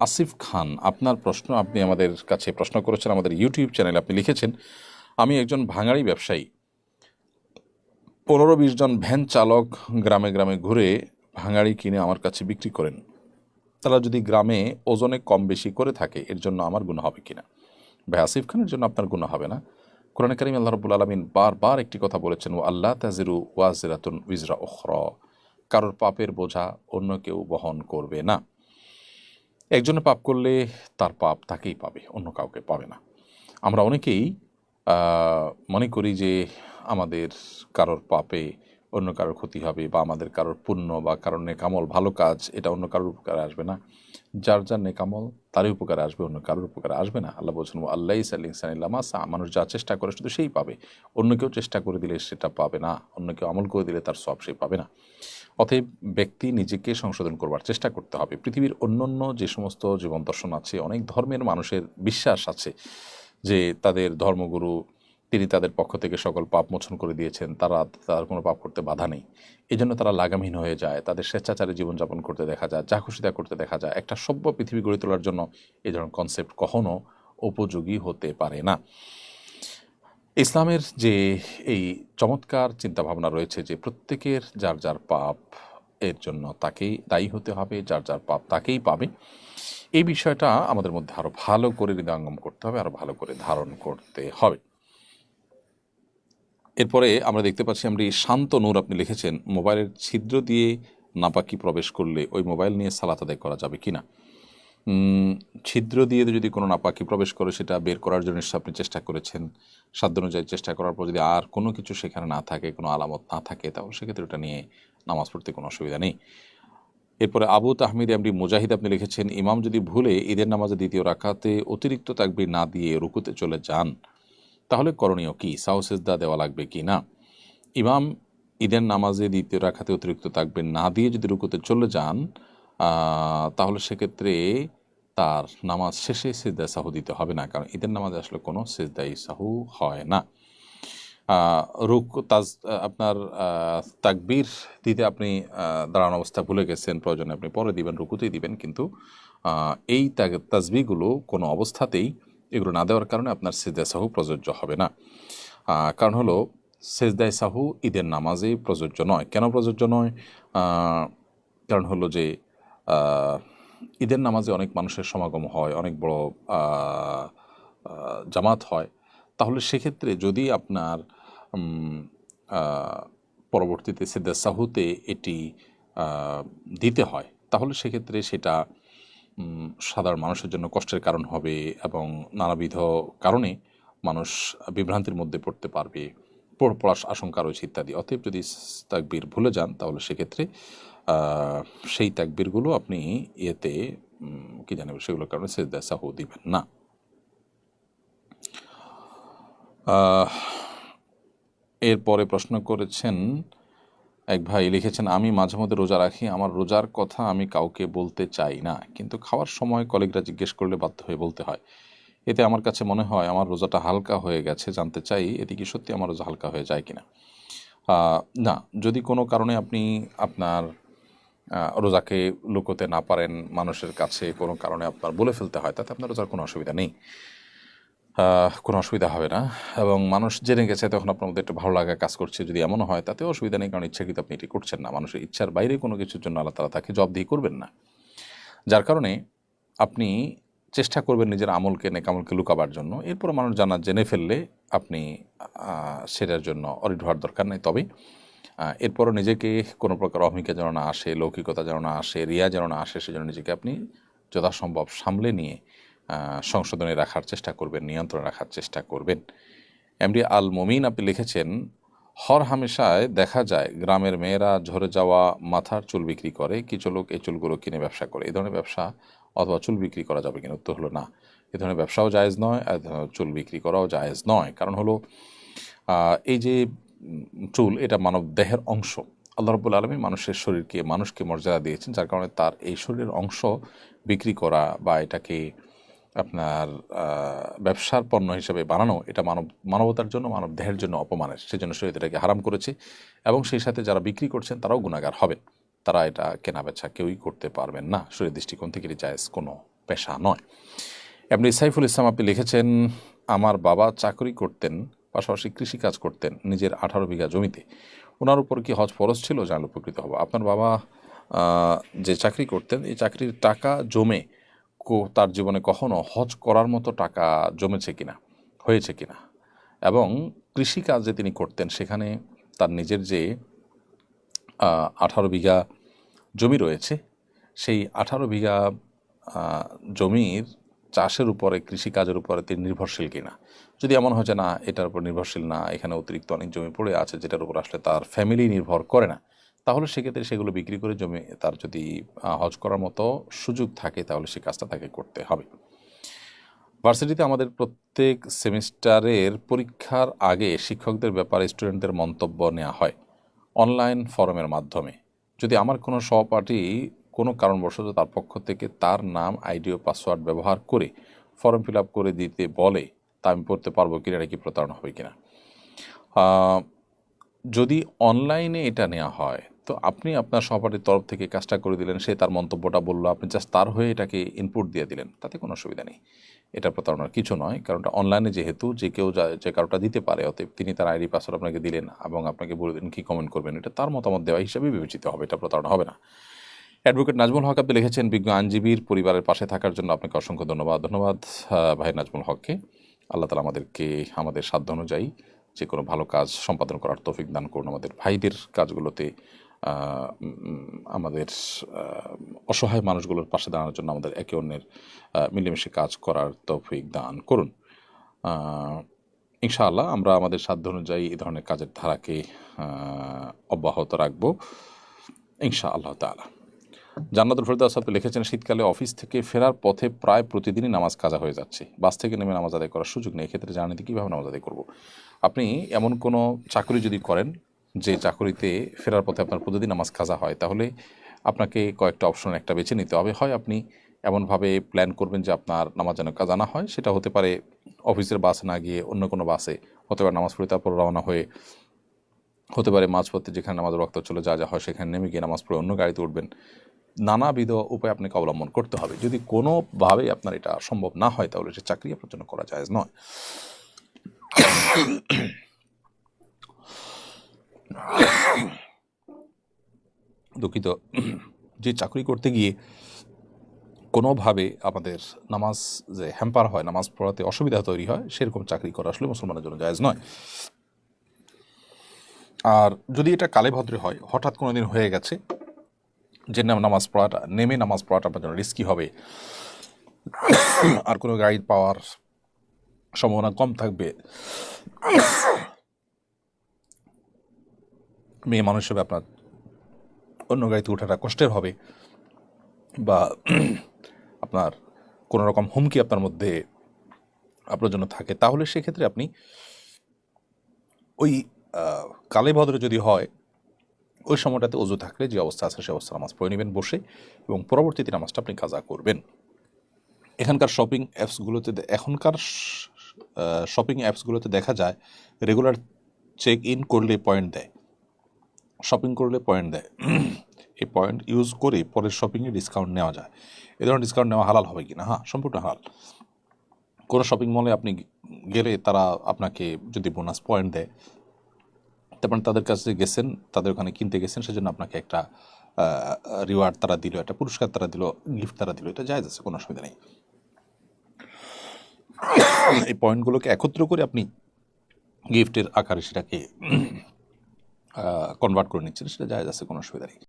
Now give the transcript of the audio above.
আসিফ খান, আপনার প্রশ্ন আপনি আমাদের কাছে প্রশ্ন করেছেন, আমাদের ইউটিউব চ্যানেলে আপনি লিখেছেন, আমি একজন ভাঙাড়ি ব্যবসায়ী। পনেরো বিশ জন ভ্যান চালক গ্রামে গ্রামে ঘুরে ভাঙাড়ি কিনে আমার কাছে বিক্রি করেন। তারা যদি গ্রামে ওজনে কম বেশি করে থাকে, এর জন্য আমার গুণ হবে কিনা? ভাই আসিফ খানের জন্য আপনার গুণ হবে না? কোরআন করিম আল্লাহ রবুল আলমিন বারবার একটি কথা বলেছেন ও আল্লাহ তাজিরু ওয়াজিরাতুন উইজরা ওখর কারোর পাপের বোঝা অন্য কেউ বহন করবে না। একজনে পাপ করলে তার পাপ তাকেই পাবে, অন্য কাউকে পাবে না। আমরা অনেকেই মনে করি যে আমাদের কারোর পাপে অন্য কারোর ক্ষতি হবে বা আমাদের কারোর পুণ্য বা কারণে কামল ভালো কাজ, এটা অন্য কারোর উপকারে আসবে না। যার যার নেকামল তারই উপকারে আসবে, অন্য কারোর উপকারে আসবে না। আল্লাহ বলছেন আল্লাহ ইসাল্লামাসা মানুষ যা চেষ্টা করে শুধু সেই পাবে। অন্য কেউ চেষ্টা করে দিলে সেটা পাবে না। অন্য কেউ আমল করে দিলে তার সব সেই পাবে না। অতএব ব্যক্তি নিজেকে সংশোধন করবার চেষ্টা করতে হবে। পৃথিবীর অন্যান্য যে সমস্ত জীবন দর্শন আছে, অনেক ধর্মের মানুষের বিশ্বাস আছে যে তাদের ধর্মগুরু তিনি তাদের পক্ষ থেকে সকল পাপ মোচন করে দিয়েছেন, তারা তার কোনো পাপ করতে বাধা নেই। এই জন্য তারা লাগামহীন হয়ে যায়, তাদের স্বেচ্ছাচারে জীবনযাপন করতে দেখা যায়, যা খুশি তা করতে দেখা যায়। একটা সভ্য পৃথিবী গড়ে তোলার জন্য এই ধরনের কনসেপ্ট কখনও উপযোগী হতে পারে না। ইসলামের যে এই চমৎকার চিন্তাভাবনা রয়েছে যে প্রত্যেকের যার যার পাপ এর জন্য তাকেই দায়ী হতে হবে, যার যার পাপ তাকেই পাবে। এই বিষয়টা আমাদের মধ্যে আরও ভালো করে হৃদয়ঙ্গম করতে হবে আরও ভালো করে ধারণ করতে হবে। এরপরে আমরা দেখতে পাচ্ছি আমরা শান্ত নূর আপনি লিখেছেন, মোবাইলের ছিদ্র দিয়ে নাপাকি প্রবেশ করলে ওই মোবাইল নিয়ে সালাত আদায় করা যাবে কি না? ছিদ্র দিয়ে যদি কোনো নাপাকি প্রবেশ করে, সেটা বের করার জন্য আপনি চেষ্টা করেছেন। সাধ্য অনুযায়ী চেষ্টা করার পর যদি আর কোনো কিছু সেখানে না থাকে, কোনো আলামত না থাকে, তাহলে সেক্ষেত্রে ওটা নিয়ে নামাজ পড়তে কোনো অসুবিধা নেই। এরপরে আবু তাহমিদ আমরি মুজাহিদ আপনি লিখেছেন, ইমাম যদি ভুলে ঈদের নামাজে দ্বিতীয় রাখাতে অতিরিক্ত তাকবির না দিয়ে রুকুতে চলে যান তাহলে করণীয় কি? সাহসেজদা দেওয়া লাগবে কি না? ইমাম ঈদের নামাজে দ্বিতীয় রাখাতে অতিরিক্ত তাকবির না দিয়ে যদি রুকুতে চলে যান তাহলে সেক্ষেত্রে তার নামাজ শেষে সেজদা সাহু দিতে হবে না। কারণ ঈদের নামাজে আসলে কোনো সেজদাই সাহু হয় না। রুক, তাজ আপনার তাকবীর দিতে আপনি দাঁড়ানো অবস্থা ভুলে গেছেন, প্রয়োজনে আপনি পরে দিবেন, রুকুতেই দিবেন। কিন্তু এই তাসবিহগুলো কোনো অবস্থাতেই এগুলো না দেওয়ার কারণে আপনার সেজদা সাহু প্রযোজ্য হবে না। কারণ হলো সেজদায় সাহু ঈদের নামাজে প্রযোজ্য নয়। কেন প্রযোজ্য নয়? কারণ হলো যে ঈদের নামাজে অনেক মানুষের সমাগম হয়, অনেক বড় জামাত হয়। তাহলে সেক্ষেত্রে যদি আপনার পরবর্তীতে সেদা সাহুতে এটি দিতে হয়, তাহলে সেক্ষেত্রে সেটা সাধারণ মানুষের জন্য কষ্টের কারণ হবে এবং নানাবিধ কারণে মানুষ বিভ্রান্তির মধ্যে পড়তে পারবে। পড়- পড়ার আশঙ্কা রয়েছে ইত্যাদি। অতএব যদি তাকবির ভুলে যান তাহলে সেক্ষেত্রে সেই তাকবিরগুলো আপনি উম, কি জানেন সেগুলোর কারণে সেজদা সাহু দিবেন না। এরপরে প্রশ্ন করেছেন এক ভাই লিখেছেন, আমি মাঝে মধ্যে রোজা রাখি, আমার রোজার কথা আমি কাউকে বলতে চাই না, কিন্তু খাওয়ার সময় কলিগরা জিজ্ঞেস করলে বাধ্য হয়ে বলতে হয়। এতে আমার কাছে মনে হয়, আমার রোজাটা হালকা হয়ে গেছে, জানতে চাই এতে কি সত্যি আমার রোজা হালকা হয়ে যায় কিনা? না, যদি কোনো কারণে আপনি আপনার রোজাকে লুকোতে না পারেন মানুষের কাছে, কোনো কারণে আপনার বলে ফেলতে হয়, তাতে আপনার রোজার কোনো অসুবিধা নেই। কোনো অসুবিধা হবে না। এবং মানুষ জেনে গেছে, তখন আপনার মধ্যে একটা ভালো লাগা কাজ করছে, যদি এমনও হয় তাতেও অসুবিধা নেই, কারণ ইচ্ছাকৃত আপনি এটি করছেন না। মানুষের ইচ্ছার বাইরে কোনো কিছুর জন্য আল্লাহ তালা তাকে জবাবদিহি করবেন না। যার কারণে আপনি চেষ্টা করবেন নিজের আমলকে, নেকামলকে লুকাবার জন্য। এরপর মানুষ জানা জেনে ফেললে আপনি সেটার জন্য অরিড হওয়ার দরকার নেই। তবে এরপরও নিজেকে কোনো প্রকার অহমিকা যেন না আসে, লৌকিকতা যেন না আসে, রিয়া যেন না আসে, সেজন্য নিজেকে আপনি যথাসম্ভব সামলে নিয়ে সংশোধনে রাখার চেষ্টা করবেন, নিয়ন্ত্রণ রাখার চেষ্টা করবেন। এমডি আল মমিন আপনি লিখেছেন, হর হামেশায় দেখা যায় গ্রামের মেয়েরা ঝরে যাওয়া মাথার চুল বিক্রি করে, কিছু লোক এই চুলগুলো কিনে ব্যবসা করে। এই ধরনের ব্যবসা অথবা চুল বিক্রি করা যাবে কিনা? উত্তর হলো না। এ ধরনের ব্যবসাও জায়েজ নয়, আর চুল বিক্রি করাও জায়েজ নয়। কারণ হলো এই যে চুল, এটা মানব দেহের অংশ। আল্লাহ রব্বুল আলমী মানুষের শরীরকে, মানুষকে মর্যাদা দিয়েছেন, যার কারণে তার এই শরীরের অংশ বিক্রি করা বা এটাকে আপনার ব্যবসার পণ্য হিসেবে বানানো, এটা মানব, মানবতার জন্য মানব দেহের জন্য অপমানের, সেজন্য শরীর এটাকে হারাম করেছে। এবং সেই সাথে যারা বিক্রি করছেন, তারাও গুণাগার হবেন। তারা এটা কেনা বেচা কেউই করতে পারবেন না। শরীর দৃষ্টিকোণ থেকে এটি কোনো পেশা নয়। এমনি সাইফুল ইসলাম আপনি লিখেছেন, আমার বাবা চাকরি করতেন, পাশাপাশি কৃষিকাজ করতেন নিজের আঠারো বিঘা জমিতে। ওনার উপর কি হজ ফরজ ছিল? জানলে উপকৃত হব। আপনার বাবা যে চাকরি করতেন, এই চাকরির টাকা জমে তার জীবনে কখনো হজ করার মতো টাকা জমেছে কিনা, হয়েছে কিনা এবং কৃষিকাজ যে তিনি করতেন, সেখানে তার নিজের যে আঠারো বিঘা জমি রয়েছে, সেই আঠারো বিঘা জমির চাষের উপরে, কৃষিকাজের উপরে তিনি নির্ভরশীল কিনা। যদি এমন হয় যে না, এটার উপর নির্ভরশীল না, এখানে অতিরিক্ত অনেক জমি পড়ে আছে, যেটার উপর আসলে তার ফ্যামিলি নির্ভর করে না তাহলে সেক্ষেত্রে সেগুলো বিক্রি করে জমি তার যদি হজ করার মতো সুযোগ থাকে, তাহলে সে কাজটা তাকে করতে হবে। ভার্সিটিতে আমাদের প্রত্যেক সেমিস্টারের পরীক্ষার আগে শিক্ষকদের ব্যাপারে স্টুডেন্টদের মন্তব্য নেওয়া হয় অনলাইন ফরমের মাধ্যমে। যদি আমার কোনো সহপাঠী কোনো কারণবশত তার পক্ষ থেকে তার নাম, আইডি ও পাসওয়ার্ড ব্যবহার করে ফর্ম ফিল আপ করে দিতে বলে, তা আমি পড়তে পারব কিনা, এটা কি প্রতারণা হবে কিনা? যদি অনলাইনে এটা নেওয়া হয় তো আপনি আপনার সহপাঠীর তরফ থেকে কাজটা করে দিলেন, সে তার মন্তব্যটা বলল, আপনি জাস্ট তার হয়ে এটাকে ইনপুট দিয়ে দিলেন, তাতে কোনো অসুবিধা নেই। এটা প্রতারণার কিছু নয় কারণটা অনলাইনে যেহেতু, যে কেউ যা- কারোটা দিতে পারে, অতএব তিনি তার আইডি পাসওয়ার্ড আপনাকে দিলেন এবং আপনাকে বললেন কী কমেন্ট করবেন, এটা তার মতামত দেওয়া হিসাবে বিবেচিত হবে, এটা প্রতারণা হবে না। অ্যাডভোকেট নাজমুল হক আপনি লিখেছেন, বিজ্ঞ আইনজীবীর পরিবারের পাশে থাকার জন্য আপনাকে অসংখ্য ধন্যবাদ ধন্যবাদ ভাই নাজমুল হককে। আল্লাহ তালা আমাদেরকে, আমাদের সাধ্য অনুযায়ী যে কোনো ভালো কাজ সম্পাদন করার তৌফিক দান করুন আমাদের ভাইদের কাজগুলোতে। আমাদের অসহায় মানুষগুলোর পাশে দাঁড়ানোর জন্য আমাদের একে অন্যের মিলেমিশে কাজ করার তৌফিক দান করুন। ইনশাআল্লাহ আমরা আমাদের সাধ্য অনুযায়ী এই ধরনের কাজের ধারাকে অব্যাহত রাখব ইনশা আল্লাহ তালা জান্নাতুল ফেরদাস আপনি লিখেছেন, শীতকালে অফিস থেকে ফেরার পথে প্রায় প্রতিদিনই নামাজ কাজা হয়ে যাচ্ছে। বাস থেকে নেমে নামাজ আদায় করার সুযোগ নেই, এক্ষেত্রে জানানিতে কীভাবে নামাজ আদায় করব? আপনি এমন কোনো চাকরি যদি করেন যে চাকরিতে ফেরার পথে আপনার প্রতিদিন নামাজ কাজা হয়, তাহলে আপনাকে কয়েকটা অপশন একটা বেছে নিতে হবে। হয় আপনি এমনভাবে প্ল্যান করবেন যে আপনার নামাজ যেন কাজা না হয়, সেটা হতে পারে অফিসের বাসে না গিয়ে অন্য কোনো বাসে হতে পারে নামাজ পড়ে তারপর রওনা হয়ে হতে পারে মাঝপথে যেখানে নামাজ রক্ত চলে যা যা হয়, সেখানে নেমে গিয়ে নামাজ পড়ে অন্য গাড়িতে উঠবেন। নানাবিধ উপায় আপনাকে অবলম্বন করতে হবে। যদি কোনোভাবে আপনার এটা সম্ভব না হয়, তাহলে সে চাকরি আপনার জন্য করা যায় নয়। দুঃখিত। যে চাকরি করতে গিয়ে কোনোভাবে আমাদের নামাজ যে হ্যাম্পার হয়, নামাজ পড়াতে অসুবিধা তৈরি হয়, সেরকম চাকরি করা আসলে মুসলমানের জন্য জায়জ নয়। আর যদি এটা কালে ভদ্রে হয়, হঠাৎ কোনো দিন হয়ে গেছে যে নাম নামাজ পড়াটা, নেমে নামাজ পড়াটা আপনার জন্য রিস্কি হবে। আর কোনো গাইড পাওয়ার সম্ভাবনা কম থাকবে। মেয়ে মানুষ হিসেবে আপনার অন্য গাড়িতে ওঠাটা কষ্টের হবে বা আপনার কোনো রকম হুমকি আপনার মধ্যে আপনার জন্য থাকে, তাহলে সেক্ষেত্রে আপনি ওই কালে ভদ্রে যদি হয়, ওই সময়টাতে অজু থাকলে যে অবস্থা আছে সে অবস্থা নামাজ পড়ে নেবেন বসে এবং পরবর্তীতে নামাজটা আপনি কাজা করবেন। এখানকার শপিং অ্যাপসগুলোতে এখনকার শপিং অ্যাপসগুলোতে দেখা যায় রেগুলার চেক ইন করলে পয়েন্ট দেয়। শপিং করলে পয়েন্ট দেয়। এই পয়েন্ট ইউজ করে পরের শপিংয়ে ডিসকাউন্ট নেওয়া যায়। এ ধরনের ডিসকাউন্ট নেওয়া হালাল হবে কি না হ্যাঁ সম্পূর্ণ হালাল। কোনো শপিং মলে আপনি গেলে তারা আপনাকে যদি বোনাস পয়েন্ট দেয় তারপর তাদের কাছে গেছেন, তাদের ওখানে কিনতে গেছেন, সেজন্য আপনাকে একটা রিওয়ার্ড তারা দিল, একটা পুরস্কার তারা দিল গিফট তারা দিল, এটা যায় আছে, কোনো অসুবিধা নেই। এই পয়েন্টগুলোকে একত্র করে আপনি গিফটের আকারে সেটাকে কনভার্ট করে নিচ্ছেন সেটা যায় আছে কোনো অসুবিধা নেই।